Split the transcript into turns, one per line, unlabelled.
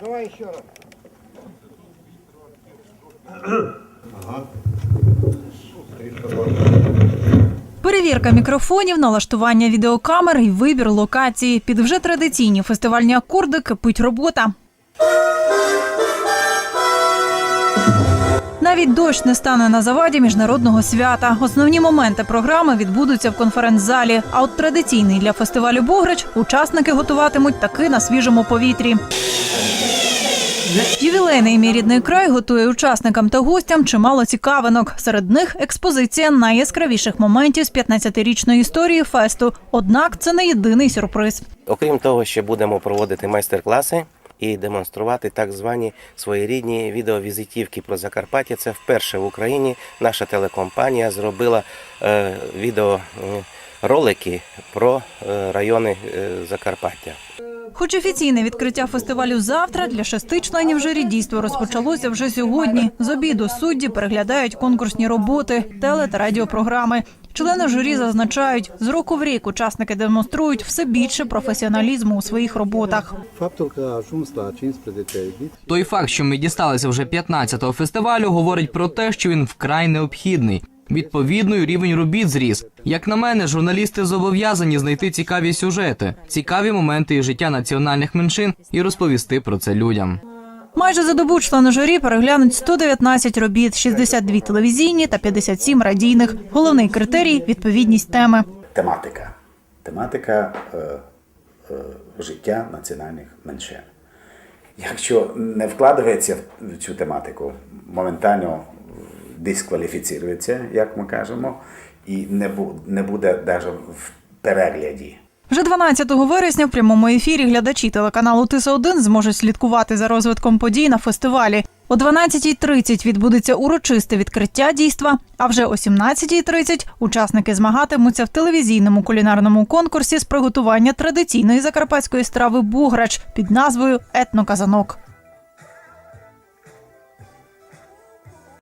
Давай еще раз.
Перевірка мікрофонів, налаштування відеокамер і вибір локації. Під вже традиційні фестивальні акорди кипить робота. Навіть дощ не стане на заваді міжнародного свята. Основні моменти програми відбудуться в конференц-залі. А от традиційний для фестивалю Бограч учасники готуватимуть таки на свіжому повітрі. Ювілейний мій рідний край готує учасникам та гостям чимало цікавинок. Серед них експозиція найяскравіших моментів з 15-річної історії фесту. Однак це не єдиний сюрприз.
Окрім того, ще будемо проводити майстер-класи і демонструвати так звані своєрідні відеовізитівки про Закарпаття. Це вперше в Україні наша телекомпанія зробила е, відеоролики про е, райони е, Закарпаття.
Хоч офіційне відкриття фестивалю завтра для шести членів журі дійство розпочалося вже сьогодні. З обіду судді переглядають конкурсні роботи, теле та радіопрограми. Члени журі зазначають, з року в рік учасники демонструють все більше професіоналізму у своїх роботах.
Faptul că a ajuns la 15 ediții
Той факт, що ми дісталися вже 15-го фестивалю, говорить про те, що він вкрай необхідний. Відповідно, й рівень робіт зріс. Як на мене, журналісти зобов'язані знайти цікаві сюжети, цікаві моменти із життя національних меншин і розповісти про це людям.
Майже за добу члени журі переглянуть 119 робіт, 62 телевізійні та 57 радійних. Головний критерій відповідність теми.
тематика. Тематика е, е, життя національних меншин. Якщо не вкладається в цю тематику, моментально дискваліфіцірується, як ми кажемо, і не, бу, не буде навіть в перегляді.
Вже 12 вересня в прямому ефірі глядачі телеканалу Тиса 1 зможуть слідкувати за розвитком подій на фестивалі. О 12.30 відбудеться урочисте відкриття дійства. А вже о 17.30 учасники змагатимуться в телевізійному кулінарному конкурсі з приготування традиційної закарпатської страви Буграч під назвою Етноказанок.